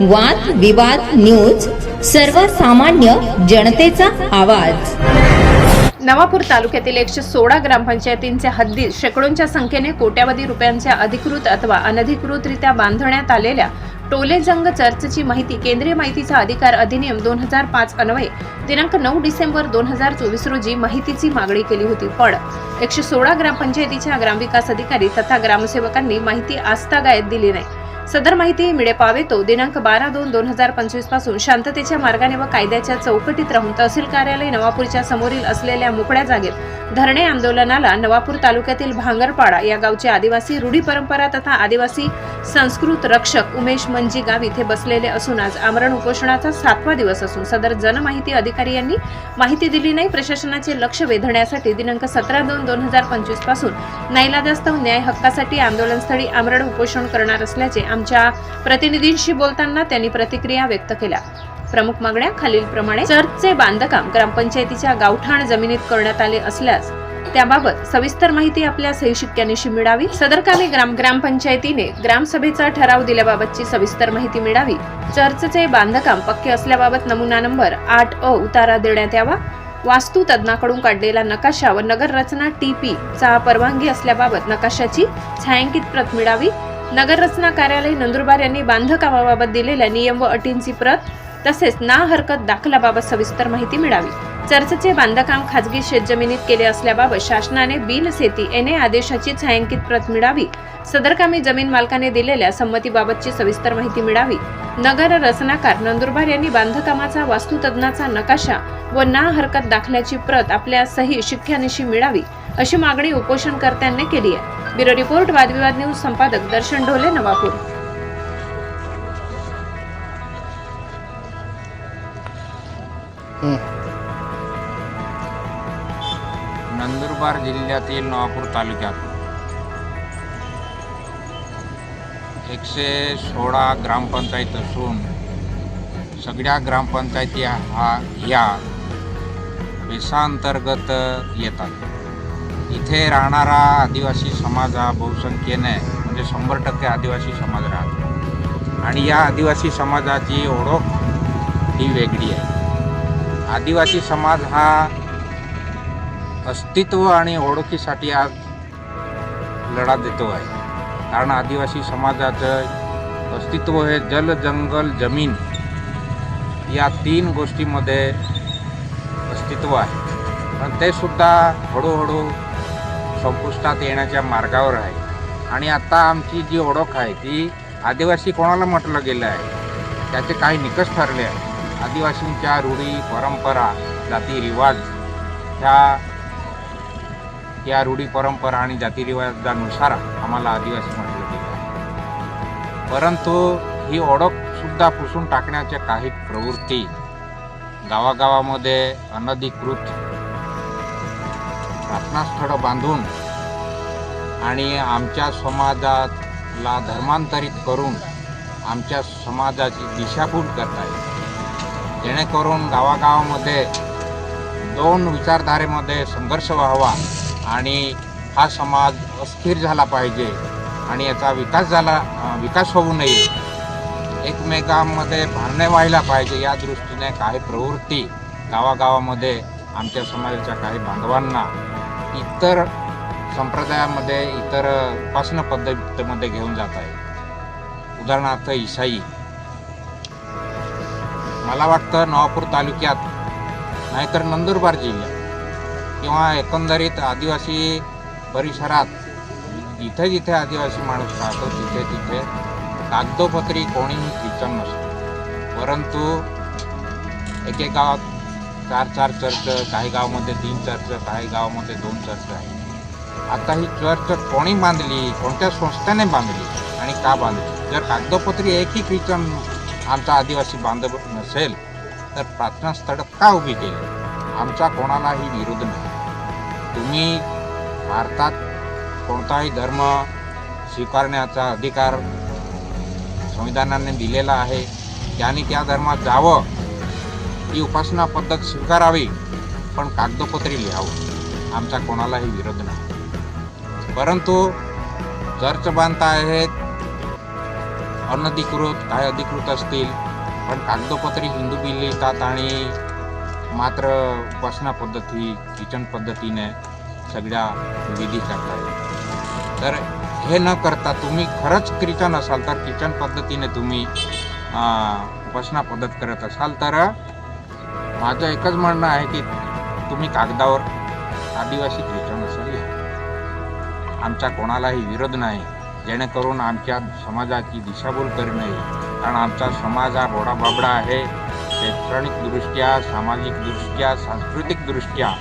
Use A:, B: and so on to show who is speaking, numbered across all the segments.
A: वाद विवाद न्यूज सर्वसामान्य जनतेचा आवाज.
B: नवापूर तालुक्यातील एकशे सोळा ग्रामपंचायतींच्या हद्दीत शेकडोंच्या संख्येने कोट्यावधी रुपयांच्या अधिकृत अथवा अनधिकृतरित्या बांधण्यात आलेल्या टोलेजंग चर्चची माहिती केंद्रीय माहितीचा अधिकार अधिनियम दोन हजार पाच अन्वये दिनांक नऊ डिसेंबर दोन हजार चोवीस रोजी माहितीची मागणी केली होती. पण एकशे सोळा ग्रामपंचायतीच्या ग्रामविकास अधिकारी तथा ग्रामसेवकांनी माहिती आस्थागायत दिली नाही. सदर माहिती मिळे पावे तो दिनांक बारा दोन दोन हजार पंचवीसपासून शांततेच्या मार्गाने व कायद्याच्या चौकटीत राहून तहसील कार्यालय नवापूरच्या समोरील असलेल्या मोकळ्या जागेत धरणे आंदोलनाला नवापूर तालुक्यातील भांगरपाडा या गावचे आदिवासी रूढी परंपरा तथा आदिवासी संस्कृत रक्षक उमेश मंजी गाव इथे बसलेले असून आज आमरण उपोषणाचा सातवा दिवस असून सदर जनमाहिती अधिकारी यांनी माहिती दिली नाही. प्रशासनाचे लक्ष वेधण्यासाठी दिनांक सतरा दोन दोन हजार पंचवीसपासून नाईलाजास्तव न्याय हक्कासाठी आंदोलनस्थळी आमरण उपोषण करणार असल्याचे आमच्या प्रतिनिधींशी बोलताना त्यांनी प्रतिक्रिया व्यक्त केल्या. प्रमुख मागण्या खालीलप्रमाणे चर्चचे बांधकाम ग्रामपंचायतीच्या गावठाण जमिनीत करण्यात आले असल्यास त्याबाबत सविस्तर माहिती आपल्या सही मिळावी. सदर ग्राम ग्रामपंचायतीने ग्रामसभेचा ठराव दिल्याबाबतची सविस्तर माहिती मिळावी. चर्चचे बांधकाम पक्के असल्याबाबत नमुना नंबर आठ अ उतारा देण्यात यावा. वास्तू तज्ञाकडून काढलेला नकाशा व नगररचना टी पी चा परवानगी असल्याबाबत नकाशाची छायांकित प्रत मिळावी. नगररचना कार्यालय नंदुरबार यांनी बांधकामाबाबत दिलेल्या नियम व अटींची प्रत तसेच ना हरकत दाखलाबाबत सविस्तर माहिती मिळावी. चर्चचे बांधकाम खाजगी शेतजमिनीत केले असल्याबाबत शासनाने बिल सेती येणे आदेशाची छायांकित प्रत मिळावी. सदरकामी जमीन मालकाने दिलेल्या संमतीबाबतची सविस्तर माहिती मिळावी. नगर रचनाकार नंदुरबार यांनी बांधकामाचा वास्तुतज्ञाचा नकाशा व ना हरकत दाखल्याची प्रत आपल्या सही शिक्क्यानिशी मिळावी. अशी मागणी उपोषणकर्त्यांनी केली आहे. ब्युरो रिपोर्ट वादविवाद न्यूज संपादक दर्शन ढोले नवापूर.
C: नंदुरबार जिल्ह्यातील नवापूर तालुक्यात एकशे सोळा ग्रामपंचायत असून सगळ्या ग्रामपंचायती हा या वेसांतर्गत येतात. इथे राहणारा आदिवासी समाज हा बहुसंख्येने म्हणजे शंभर टक्के आदिवासी समाज राहतो. आणि या आदिवासी समाजाची ओळख ही वेगळी आहे. आदिवासी समाज हा अस्तित्व आणि ओळखीसाठी आज लढा देतो आहे. कारण आदिवासी समाजाचं अस्तित्व हे जल जंगल जमीन या तीन गोष्टीमध्ये अस्तित्व आहे. पण ते सुद्धा हळूहळू संपुष्टात येण्याच्या मार्गावर आहे. आणि आता आमची जी ओळख आहे ती आदिवासी कोणाला म्हटलं गेलं आहे? त्याचे काही निकष ठरले आहेत. आदिवासींच्या रूढी परंपरा जातीरिवाज ह्या या रूढी परंपरा आणि जातीरिवाजानुसार आम्हाला आदिवासी म्हटलं गेलं आहे. परंतु ही ओळखसुद्धा पुसून टाकण्याच्या काही प्रवृत्ती गावागावामध्ये अनधिकृत प्रार्थनास्थळं बांधून आणि आमच्या समाजाला धर्मांतरित करून आमच्या समाजाची दिशाभूल करता येईल. जेणेकरून गावागावामध्ये दोन विचारधारेमध्ये संघर्ष व्हावा आणि हा समाज अस्थिर झाला पाहिजे आणि याचा विकास झाला विकास होऊ नये. एकमेकांमध्ये भांडणे व्हायला पाहिजे या दृष्टीने काही प्रवृत्ती गावागावामध्ये आमच्या समाजाच्या काही बांधवांना इतर संप्रदायामध्ये इतर उपासना पद्धतीमध्ये घेऊन जात आहे. उदाहरणार्थ ईसाई मला वाटतं नवापूर तालुक्यात नाहीतर नंदुरबार जिल्ह्यात किंवा एकंदरीत आदिवासी परिसरात जिथे जिथे आदिवासी माणूस राहतो तिथे तिथे कागदोपत्री कोणीही ख्रिश्चन नसतो. परंतु एक गावात चार चार चर्च काही गावामध्ये तीन चर्च काही गावामध्ये दोन चर्च आहे. आता ही चर्च कोणी बांधली? कोणत्या संस्थेने बांधली आणि का बांधली? जर कागदोपत्री एकही ख्रिश्चन आमचा आदिवासी बांधव नसेल तर प्रार्थनास्थळं का उभी केली? आमचा कोणालाही विरोध नाही. तुम्ही भारतात कोणताही धर्म स्वीकारण्याचा अधिकार संविधानाने दिलेला आहे. त्याने त्या धर्मात जावं ही उपासना पद्धत स्वीकारावी पण कागदोपत्री लिहावं. आमचा कोणालाही विरोध नाही. परंतु चर्च बांधता आहेत अनधिकृत काय अधिकृत असतील पण कागदोपत्री हिंदू बिल लिहितात आणि मात्र उपासना पद्धती किचन पद्धतीने सगळ्या विधी करतात. तर हे न करता तुम्ही खरंच ख्रिचन असाल तर किचन पद्धतीने तुम्ही उपासना पद्धत करत असाल तर माझं एकच म्हणणं आहे की तुम्ही कागदावर आदिवासी ख्रिश्चन असं लिहा आमचा कोणालाही विरोध नाही. जेणेकरून आमच्या समाजाची दिशाभूल करू नये. कारण आमचा समाज हा बोडाबाबडा आहे. शैक्षणिकदृष्ट्या सामाजिकदृष्ट्या सांस्कृतिकदृष्ट्या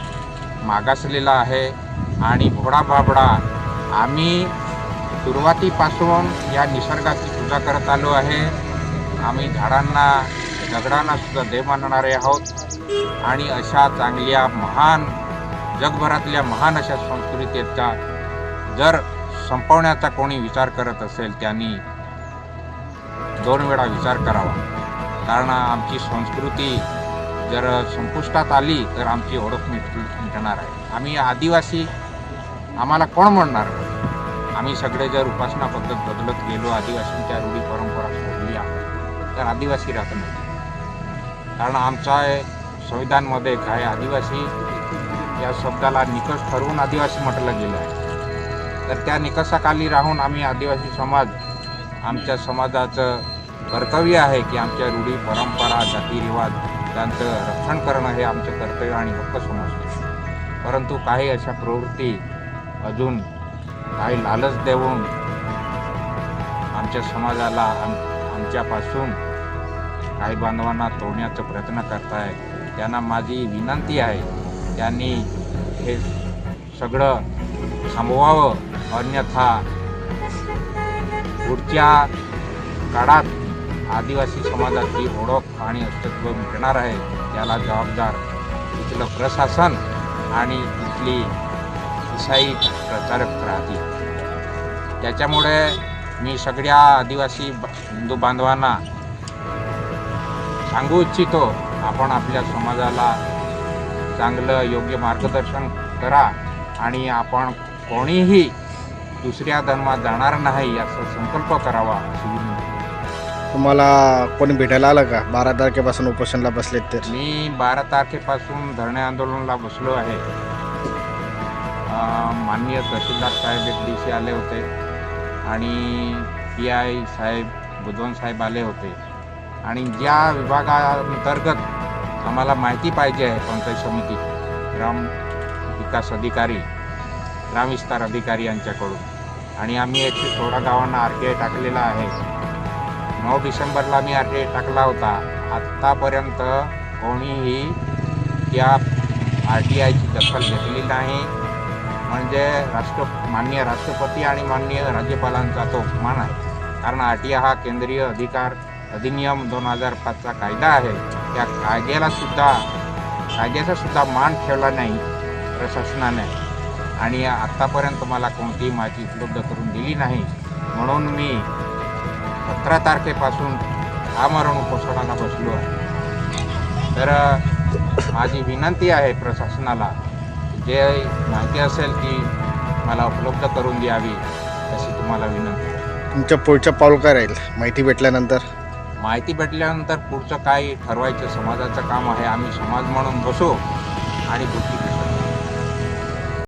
C: मागासलेला आहे आणि भोडाबाबडा आम्ही सुरुवातीपासून या निसर्गाची पूजा करत आलो आहे. आम्ही झाडांना दगडांना सुद्धा देव मानणारे आहोत. आणि अशा चांगल्या महान जगभरातल्या महान अशा संस्कृतीचा जर संपवण्याचा कोणी विचार करत असेल त्यांनी दोन वेळा विचार करावा. कारण आमची संस्कृती जर संपुष्टात आली तर आमची ओळख मिट मिटणार आहे. आम्ही आदिवासी आम्हाला कोण म्हणणार? आम्ही सगळे जर उपासना पद्धत बदलत गेलो आदिवासींच्या रूढी परंपरा सोडल्या तर आदिवासी राहत नाही. कारण आमच्या संविधानमध्ये काय आदिवासी या शब्दाला निकष ठरवून आदिवासी म्हटलं गेलं आहे. तर त्या निकषाखाली राहून आम्ही आदिवासी समाज आमच्या समाजाचं कर्तव्य आहे की आमच्या रूढी परंपरा जातीरिवाज त्यांचं रक्षण करणं हे आमचं कर्तव्य आणि हक्क समजतो. परंतु काही अशा प्रवृत्ती अजून काही लालच देऊन आमच्या समाजाला आम आमच्यापासून काही बांधवांना तोडण्याचा प्रयत्न करतायत. त्यांना माझी विनंती आहे. त्यांनी हे सगळं थांबवावं. अन्यथा पुढच्या काळात आदिवासी समाजाची ओळख आणि अस्तित्व मिटणार आहे. त्याला जबाबदार इथलं प्रशासन आणि इथली ईसाई प्रचारक राहतील. त्याच्यामुळे मी सगळ्या आदिवासी हिंदू बांधवांना सांगू इच्छितो आपण आपल्या समाजाला चांगलं योग्य मार्गदर्शन करा आणि आपण कोणीही दुसऱ्या धर्मात जाणार नाही याचा संकल्प करावा अशी विनंती
D: तुम्हाला कोणी भेटायला आलं का? बारा तारखेपासून उपोषणला बसलेत तर.
C: मी बारा तारखेपासून धरणे आंदोलनाला बसलो आहे. माननीय तहसीलदार साहेब एक दिवशी आले होते आणि पी आय साहेब बुधवन साहेब आले होते. आणि ज्या विभागाअंतर्गत आम्हाला माहिती पाहिजे आहे पंचायत समिती ग्राम विकास अधिकारी ग्रामविस्तार अधिकारी यांच्याकडून. आणि आम्ही एकशे सोळा गावांना आर टी आय टाकलेला आहे. नऊ डिसेंबरला मी आर टी आय टाकला होता. आत्तापर्यंत कोणीही त्या आर टी आयची दखल घेतली नाही. म्हणजे राष्ट्र माननीय राष्ट्रपती आणि माननीय राज्यपालांचा तो अपमान आहे. कारण आर टी आय हा केंद्रीय अधिकार अधिनियम दोन हजार पाचचा कायदा आहे. त्या कायद्याला सुद्धा कायद्याचा सुद्धा मान ठेवला नाही प्रशासनाने. आणि आत्तापर्यंत मला कोणतीही माहिती उपलब्ध करून दिली नाही. म्हणून मी सतरा तारखेपासून आमरण उपोषणाला बसलो आहे. तर माझी विनंती आहे प्रशासनाला जे माहिती असेल ती मला उपलब्ध करून द्यावी अशी तुम्हाला विनंती
D: तुमच्या पुढच्या पाऊल काय राहील माहिती भेटल्यानंतर.
C: माहिती भेटल्यानंतर पुढचं काय ठरवायचं समाजाचं काम आहे आम्ही समाज म्हणून बसू आणि गोष्टी